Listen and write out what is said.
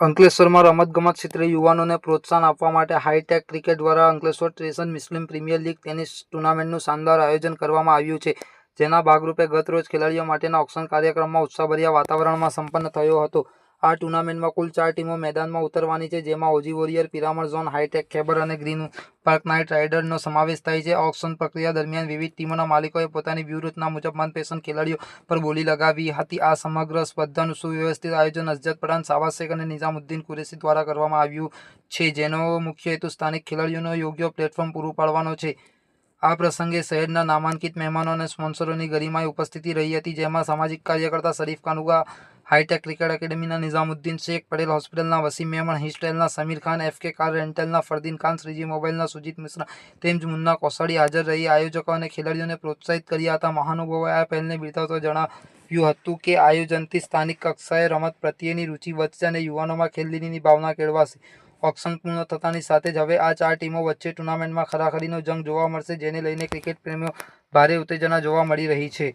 અંકલેશ્વરમાં રમતગમત ક્ષેત્રે યુવાનોને પ્રોત્સાહન આપવા માટે હાઈટેક ક્રિકેટ દ્વારા અંકલેશ્વર ટ્રેશન મુસ્લિમ પ્રીમિયર લીગ ટેનિસ ટુર્નામેન્ટનું શાનદાર આયોજન કરવામાં આવ્યું છે, જેના ભાગરૂપે ગત રોજ ખેલાડીઓ માટેના ઓક્શન કાર્યક્રમમાં ઉત્સાહભર્યા વાતાવરણમાં સંપન્ન થયો હતો. આ ટુર્નામેન્ટમાં કુલ ચાર ટીમો મેદાનમાં ઉતરવાની છે, જેમાં ઓજી વોરિયર પિરામણ ઝોન હાઈટેક ખેબર અને ગ્રીન પાર્ક નાઇટ રાઇડરનો સમાવેશ થાય છે. ઓક્શન પ્રક્રિયા દરમિયાન વિવિધ ટીમોના માલિકોએ પોતાની વ્યૂહરચના મુજબ મનપસંદ ખેલાડીઓ પર બોલી લગાવી હતી. આ સમગ્ર સ્પર્ધાનું સુવ્યવસ્થિત આયોજન અઝરત પઠાણ શાબાઝ અને નિઝામુદ્દીન કુરેશી દ્વારા કરવામાં આવ્યું છે, જેનો મુખ્ય હેતુ સ્થાનિક ખેલાડીઓનો યોગ્ય પ્લેટફોર્મ પૂરું પાડવાનો છે. આ પ્રસંગે શહેરના નામાંકિત મહેમાનો અને સ્પોન્સરોની ગરિમાએ ઉપસ્થિતિ રહી હતી, જેમાં સામાજિક કાર્યકર્તા શરીફ કાનુગા હાઈટેક ક્રિકેટ એકેડમીના નિઝામુદ્દીન શેખ, પટેલ હોસ્પિટલના વસીમ મેમણ હિસ્ટેલના સમીર ખાન એફકે કાર રેન્ટલના ફરદીન ખાન, શ્રીજી મોબાઈલના સુજીત મિશ્રા, તેમજ મુન્ના કોસાડી હાજર રહી. આયોજકો અને ખેલાડીઓને પ્રોત્સાહિત કર્યા હતા. મહાનુભાવોએ આ પહેલને બિરદાવતા જણાવ્યું હતું કે, આયોજનથી સ્થાનિક કક્ષાએ રમત પ્રત્યેની રુચિ વધશે અને યુવાનોમાં ખેલદિલીની ભાવના કેળવાશે. ઓક્શન પૂર્ણ થતાની સાથે જ હવે આ ચાર ટીમો વચ્ચે ટુર્નામેન્ટમાં ખરાખરીનો જંગ જોવા મળશે, જેને લઈને ક્રિકેટ પ્રેમીઓ ભારે ઉત્તેજના જોવા મળી રહી છે.